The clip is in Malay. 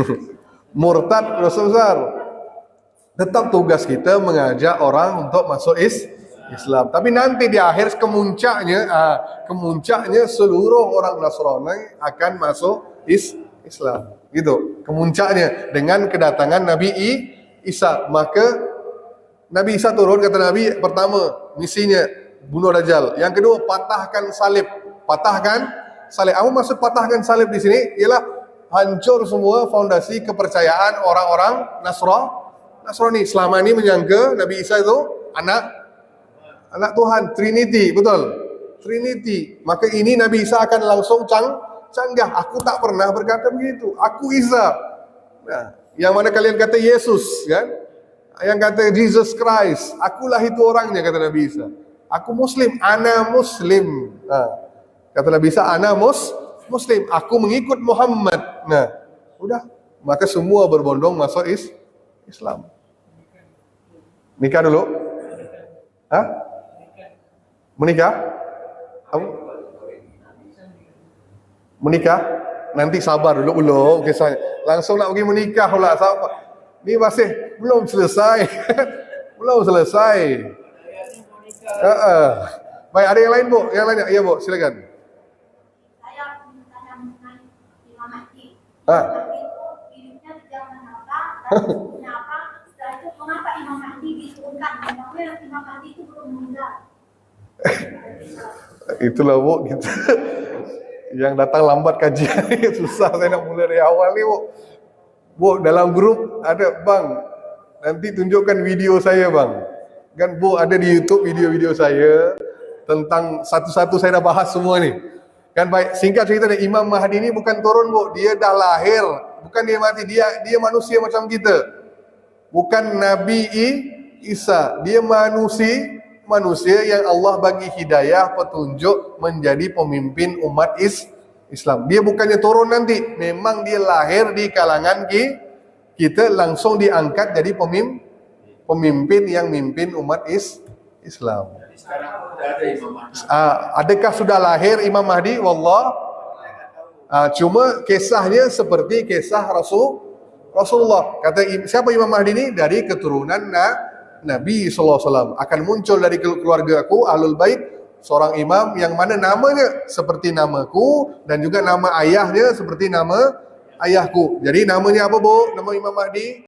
Murtad dosa besar. Tetap tugas kita mengajak orang untuk masuk is Islam. Tapi nanti di akhir kemuncaknya, ah, kemuncaknya seluruh orang Nasrani akan masuk is Islam. Gitu. Kemuncaknya dengan kedatangan Nabi I, Isa. Maka Nabi Isa turun kata Nabi pertama misinya bunuh Dajjal. Yang kedua patahkan salib. Patahkan salib. Apa maksud patahkan salib di sini? Ialah hancur semua fondasi kepercayaan orang-orang Nasrani. Nasrani selama ini menyangka Nabi Isa itu anak anak Tuhan, Trinity, betul? Trinity. Maka ini Nabi Isa akan langsung cang canggah. Aku tak pernah berkata begitu. Aku Isa. Nah, yang mana kalian kata Yesus, kan? Yang kata Jesus Christ. Akulah itu orangnya kata Nabi Isa. Aku Muslim, ana Muslim. Nah, kata Nabi Isa, ana mus Muslim. Aku mengikut Muhammad. Nah, udah. Maka semua berbondong masuk is Islam. Nikah dulu? Hah? Menikah? Apa? Menikah? Nanti sabar dulu belum kisahnya. Langsung nak pergi menikah pula. Sabar. Ni masih belum selesai. belum selesai. Uh -uh. Baik, ada yang lain bu? Yang lain? Ya bu, silakan. Saya ingin tanya mengenai Imam Mahdi. Ha. Itu hidupnya di zaman apa? Dan kenapa? Setelah itu mengapa Imam Mahdi diturunkan? Memangnya Imam Mahdi itu belum meninggal. Itulah bu kita yang datang lambat kajian ni susah saya nak mula dari awal ni bu. Bu dalam grup ada bang nanti tunjukkan video saya bang. Kan bu ada di YouTube video-video saya tentang satu-satu saya dah bahas semua ni. Kan baik singkat cerita ni Imam Mahdi ni bukan turun bu, dia dah lahir. Bukan dia mati, dia dia manusia macam kita. Bukan Nabi I- Isa, dia manusia manusia yang Allah bagi hidayah petunjuk menjadi pemimpin umat is Islam. Dia bukannya turun nanti, memang dia lahir di kalangan ki, kita langsung diangkat jadi pemimpin pemimpin yang mimpin umat is Islam. Ah, adakah sudah lahir Imam Mahdi? Wallah Ah, cuma kisahnya seperti kisah Rasul Rasulullah. Kata siapa Imam Mahdi ni? Dari keturunan na, Nabi sallallahu alaihi wasallam. Akan muncul dari keluarga aku Ahlul Bait seorang imam yang mana namanya seperti namaku dan juga nama ayahnya seperti nama ayahku. Jadi namanya apa, Bu? Nama Imam Mahdi?